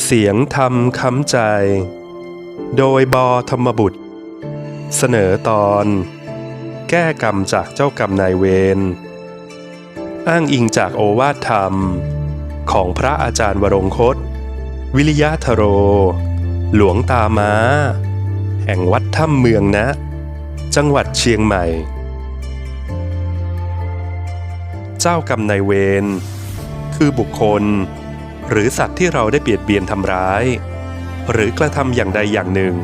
เสียงธรรมค้ำใจ โดยบอธรรมบุตร เสนอตอน แก้กรรมจากเจ้ากรรมนายเวร อ้างอิงจากโอวาทธรรม ของพระอาจารย์วรงคต วิริยะทโร หลวงตาม้า แห่งวัดถ้ำเมืองนะ จังหวัดเชียงใหม่ เจ้ากรรมนายเวร คือบุคคล หรือสัตว์ที่เราได้เบียดเบียนทำร้าย หรือกระทำอย่างใดอย่างหนึ่ง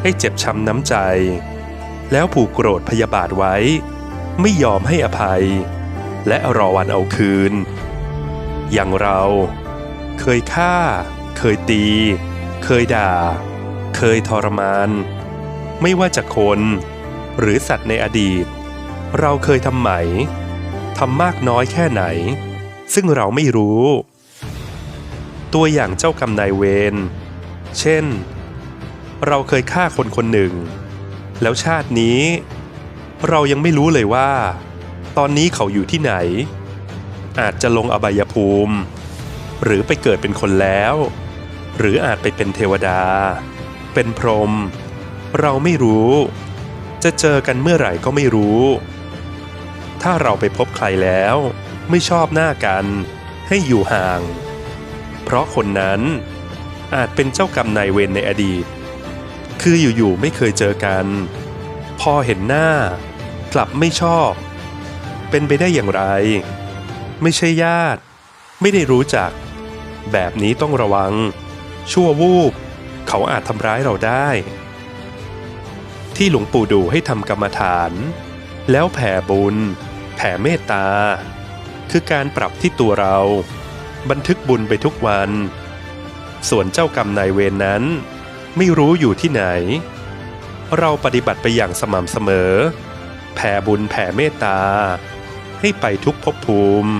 ให้เจ็บช้ำน้ำใจ แล้วผูกโกรธพยาบาทไว้ ไม่ยอมให้อภัย และรอวันเอาคืน อย่างเรา เคยฆ่า เคยตี เคยด่า เคยทรมาน ไม่ว่าจะคน หรือสัตว์ในอดีต เราเคยทำไหมทำมากน้อยแค่ไหน ซึ่งเราไม่รู้ ตัวอย่างเจ้ากรรมนายเวร เช่น เราเคยฆ่าคนคนหนึ่ง แล้วชาตินี้ เรายังไม่รู้เลยว่า ตอนนี้เขาอยู่ที่ไหน อาจจะลงอบายภูมิ หรือไปเกิดเป็นคนแล้ว หรืออาจไปเป็นเทวดา เป็นพรหมเราไม่รู้ จะเจอกันเมื่อไหร่ก็ไม่รู้ ถ้าเราไปพบใครแล้ว ไม่ชอบหน้ากัน ให้อยู่ห่าง เพราะคนนั้นอาจเป็นเจ้ากรรมนายเวรในอดีต คืออยู่ๆไม่เคยเจอกัน พอเห็นหน้ากลับไม่ชอบ เป็นไปได้อย่างไร ไม่ใช่ญาติ ไม่ได้รู้จัก แบบนี้ต้องระวัง ชั่ววูบ เขาอาจทำร้ายเราได้ ที่หลวงปู่ดูให้ทำกรรมฐาน แล้วแผ่บุญ แผ่เมตตา คือการปรับที่ตัวเรา บันทึกบุญไปทุกวัน ส่วนเจ้ากรรมนายเวรนนั้น ไม่รู้อยู่ที่ไหน เราปฏิบัติไปอย่างสม่ำเสมอ แผ่บุญแผ่เมตตา ให้ไปทุกภพภูมิ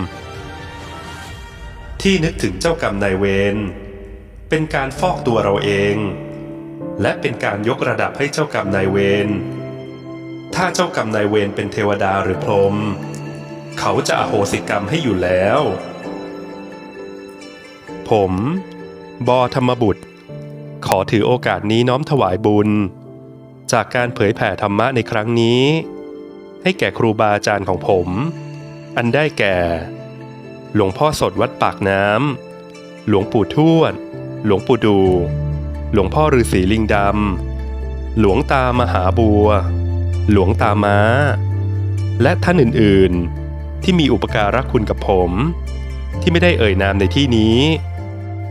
ที่นึกถึงเจ้ากรรมนายเวรเป็นการฟอกตัวเราเอง และเป็นการยกระดับให้เจ้ากรรมนายเวรถ้าเจ้ากรรมนายเวรเป็นเทวดาหรือพรหมเขาจะอโหสิกรรมให้อยู่แล้ว ผม บอธรรมบุตร ขอถือโอกาสนี้น้อมถวายบุญ จากการเผยแผ่ธรรมะในครั้งนี้ ให้แก่ครูบาอาจารย์ของผม อันได้แก่ หลวงพ่อสดวัดปากน้ำหลวงปู่ทวด หลวงปู่ดู หลวงพ่อฤาษีลิงดำหลวงตามหาบัว หลวงตาม้า และท่านอื่น ๆ ที่มีอุปการะคุณกับผมที่ไม่ได้เอ่ยนามในที่นี้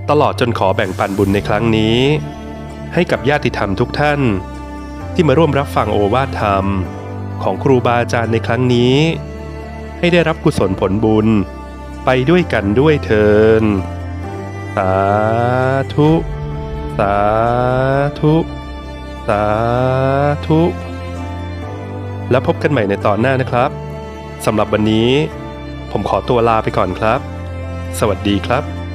ตลอดจนขอแบ่งปันบุญในครั้งนี้ ให้กับญาติธรรมทุกท่าน ที่มาร่วมรับฟังโอวาทธรรม ของครูบาอาจารย์ในครั้งนี้ ให้ได้รับกุศลผลบุญ ไปด้วยกันด้วยเทินสาธุ สาธุ สาธุ แล้วพบกันใหม่ในตอนหน้านะครับสำหรับวันนี้ ผมขอตัวลาไปก่อนครับ สวัสดีครับ